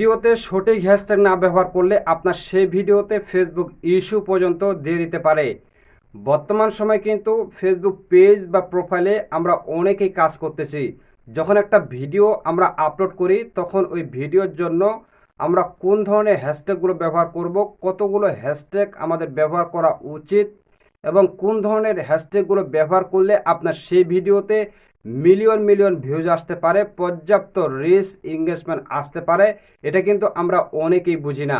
ভিডিওতে সঠিক হ্যাশট্যাগ না ব্যবহার করলে আপনার সেই ভিডিওতে ফেসবুক ইস্যু পর্যন্ত দিয়ে দিতে পারে। বর্তমান সময় কিন্তু ফেসবুক পেজ বা প্রোফাইলে আমরা অনেকেই কাজ করতেছি। যখন একটা ভিডিও আমরা আপলোড করি, তখন ওই ভিডিওর জন্য আমরা কোন ধরনের হ্যাশট্যাগুলো ব্যবহার করব, কতগুলো হ্যাশট্যাগ আমাদের ব্যবহার করা উচিত এবং কোন ধরনের হ্যাশট্যাগুলো ব্যবহার করলে আপনার সেই ভিডিওতে মিলিয়ন মিলিয়ন ভিউজ আসতে পারে, পর্যাপ্ত রিচ এঙ্গেজমেন্ট আসতে পারে, এটা কিন্তু আমরা অনেকেই বুঝি না।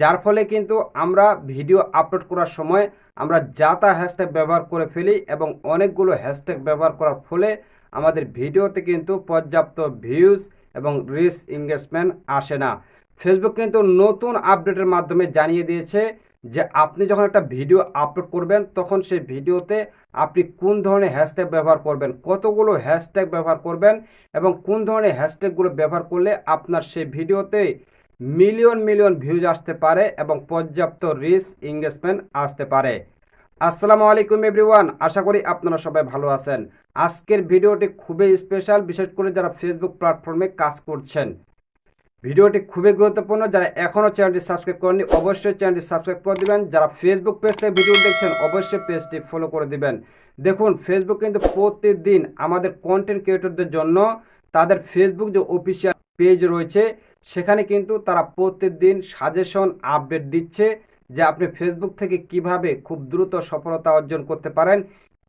যার ফলে কিন্তু আমরা ভিডিও আপলোড করার সময় আমরা যা তা হ্যাশট্যাগ ব্যবহার করে ফেলি এবং অনেকগুলো হ্যাশট্যাগ ব্যবহার করার ফলে আমাদের ভিডিওতে কিন্তু পর্যাপ্ত ভিউজ এবং রিস এঙ্গেজমেন্ট আসে না। ফেসবুক কিন্তু নতুন আপডেটের মাধ্যমে জানিয়ে দিয়েছে যে আপনি যখন একটা ভিডিও আপলোড করবেন, তখন সেই ভিডিওতে আপনি কোন ধরনের হ্যাশট্যাগ ব্যবহার করবেন, কতগুলো হ্যাশট্যাগ ব্যবহার করবেন এবং কোন ধরনের হ্যাশট্যাগুলো ব্যবহার করলে আপনার সেই ভিডিওতে মিলিয়ন মিলিয়ন ভিউজ আসতে পারে এবং পর্যাপ্ত রিচ এঙ্গেজমেন্ট আসতে পারে। আসসালামু আলাইকুম এভরিওয়ান আশা করি আপনারা সবাই ভালো আছেন। আজকের ভিডিওটি খুবই স্পেশাল বিশেষ করে যারা ফেসবুক প্ল্যাটফর্মে কাজ করছেন। ভিডিওটি খুবই গুরুত্বপূর্ণ। যারা এখনও চ্যানেলটি সাবস্ক্রাইব করেননি, অবশ্যই চ্যানেলটি সাবস্ক্রাইব করে দিবেন। যারা ফেসবুক পেজ থেকে ভিডিও দেখছেন, অবশ্যই পেজটি ফলো করে দিবেন। দেখুন ফেসবুক কিন্তু প্রতিদিন আমাদের কন্টেন্ট ক্রিয়েটরদের জন্য তাদের ফেসবুক যে অফিসিয়াল পেজ রয়েছে, সেখানে কিন্তু তারা প্রতিদিন সাজেশন আপডেট দিচ্ছে যে আপনি ফেসবুক থেকে কীভাবে খুব দ্রুত সফলতা অর্জন করতে পারেন।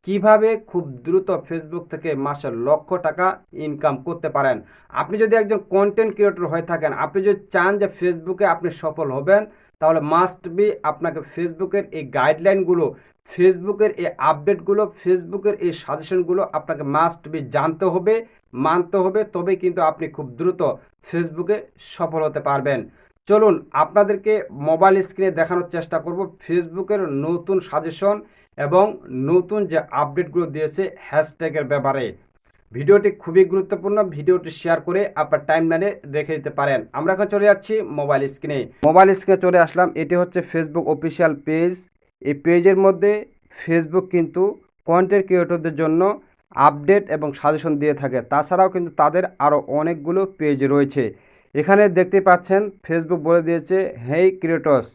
কীভাবে খুব দ্রুত ফেসবুক থেকে মাসে লক্ষ টাকা ইনকাম করতে পারেন? আপনি যদি একজন কন্টেন্ট ক্রিয়েটর হয়ে থাকেন, আপনি যদি চান যে ফেসবুকে আপনি সফল হবেন, তাহলে মাস্ট বি আপনাকে ফেসবুকের এই গাইডলাইনগুলো ফেসবুকের এই আপডেটগুলো ফেসবুকের এই সাজেশনগুলো আপনাকে মাস্ট বি জানতে হবে, মানতে হবে, তবেই কিন্তু আপনি খুব দ্রুত ফেসবুকে সফল হতে পারবেন। চলুন আপনাদেরকে মোবাইল স্ক্রিনে দেখানোর চেষ্টা করব ফেসবুকের নতুন সাজেশন এবং নতুন যে আপডেটগুলো দিয়েছে হ্যাশট্যাগের ব্যাপারে। ভিডিওটি খুবই গুরুত্বপূর্ণ, ভিডিওটি শেয়ার করে আপনার টাইম লাইনে রেখে দিতে পারেন। আমরা এখন চলে যাচ্ছি মোবাইল স্ক্রিনে মোবাইল স্ক্রিনে চলে আসলাম, এটি হচ্ছে ফেসবুক অফিসিয়াল পেজ এই পেজের মধ্যে ফেসবুক কিন্তু কন্টেন্ট ক্রিয়েটরদের জন্য আপডেট এবং সাজেশন দিয়ে থাকে। তাছাড়াও কিন্তু তাদের আরও অনেকগুলো পেজ রয়েছে। এখানে দেখতে পাচ্ছেন ফেসবুক বলে দিয়েছে hey creators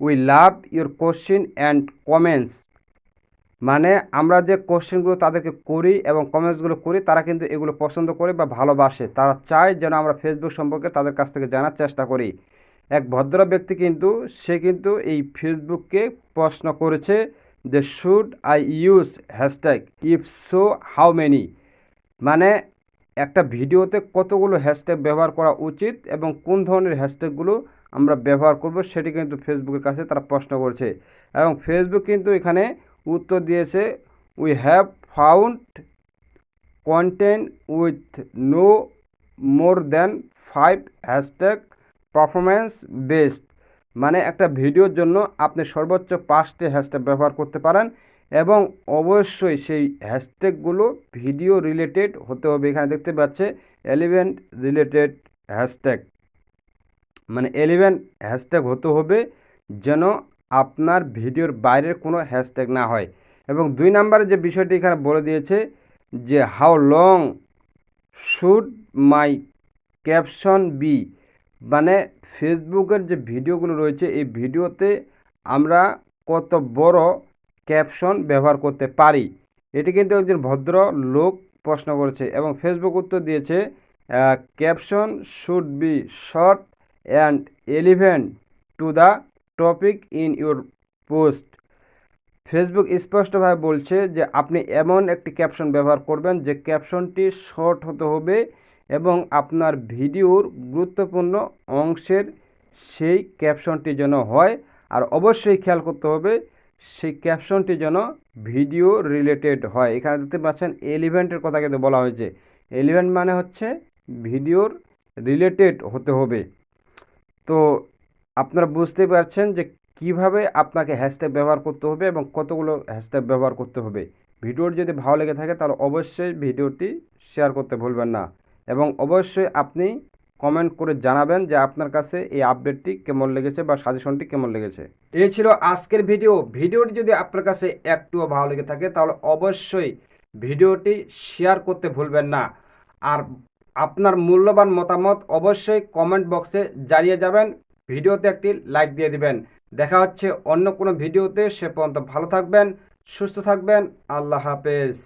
we love your question and comments মানে আমরা যে কোশ্চেনগুলো তাদেরকে করি এবং কমেন্টসগুলো করি, তারা কিন্তু এগুলো পছন্দ করে বা ভালোবাসে। তারা চায় যেন আমরা ফেসবুক সম্পর্কে তাদের কাছ থেকে জানার চেষ্টা করি। এক ভদ্র ব্যক্তি কিন্তু, সে কিন্তু এই ফেসবুককে প্রশ্ন করেছে যে should I use hashtag if so how many মানে একটা ভিডিওতে কতগুলো হ্যাশট্যাগ ব্যবহার করা উচিত এবং কোন ধরনের হ্যাশট্যাগুলো আমরা ব্যবহার করব সেটি কিন্তু ফেসবুকের কাছে তারা প্রশ্ন করছে। এবং ফেসবুক কিন্তু এখানে উত্তর দিয়েছে we have found content with no more than five hashtag performance best মানে একটা ভিডিওর জন্য আপনি সর্বোচ্চ পাঁচটি হ্যাশট্যাগ ব্যবহার করতে পারেন। এবং অবশ্যই সেই হ্যাশট্যাগুলো ভিডিও রিলেটেড হতে হবে। এখানে দেখতে পাচ্ছে এলিভেন্ট রিলেটেড হ্যাশট্যাগ। মানে এলিভেন্ট হ্যাশট্যাগ হতে হবে যেন আপনার ভিডিওর বাইরের কোনো হ্যাশট্যাগ না হয়। এবং দুই নম্বরে যে বিষয়টি এখানে বলে দিয়েছে যে how long should my caption be মানে ফেসবুকের যে ভিডিওগুলো রয়েছে, এই ভিডিওতে আমরা কত বড় ক্যাপশন ব্যবহার করতে পারি। এটি কিন্তু একজন ভদ্র লোক প্রশ্ন করেছে এবং ফেসবুক উত্তর দিয়েছে caption should be short and relevant to the topic in your post. Facebook স্পষ্টভাবে বলছে যে, আপনি এমন একটি ক্যাপশন ব্যবহার করবেন যে ক্যাপশনটি শর্ট হতে হবে এবং আপনার ভিডিওর গুরুত্বপূর্ণ অংশের সেই ক্যাপশনটি যেন হয়। আর অবশ্যই খেয়াল করতে হবে সেই ক্যাপশনটি যেন ভিডিও রিলেটেড হয়। এখানে দেখতে পাচ্ছেন এলিভেন্টের কথা কিন্তু বলা হয়েছে। এলিভেন্ট মানে হচ্ছে ভিডিওর রিলেটেড হতে হবে। তো আপনারা বুঝতে পারছেন যে কীভাবে আপনাকে হ্যাশট্যাগ ব্যবহার করতে হবে এবং কতগুলো হ্যাশট্যাগ ব্যবহার করতে হবে। ভিডিওটি যদি ভালো লেগে থাকে তাহলে অবশ্যই ভিডিওটি শেয়ার করতে ভুলবেন না। এবং অবশ্যই আপনি কমেন্ট করে জানাবেন যে আপনার কাছে এই আপডেটটি কেমন লেগেছে বা সাজেশনটি কেমন লেগেছে। এই ছিল আজকের ভিডিও। ভিডিওটি যদি আপনার কাছে একটুও ভালো লেগে থাকে তাহলে অবশ্যই ভিডিওটি শেয়ার করতে ভুলবেন না। আর আপনার মূল্যবান মতামত অবশ্যই কমেন্ট বক্সে জানিয়ে যাবেন। ভিডিওতে একটি লাইক দিয়ে দিবেন। দেখা হচ্ছে অন্য কোনো ভিডিওতে। সে পর্যন্ত ভালো থাকবেন, সুস্থ থাকবেন। আল্লাহ হাফেজ।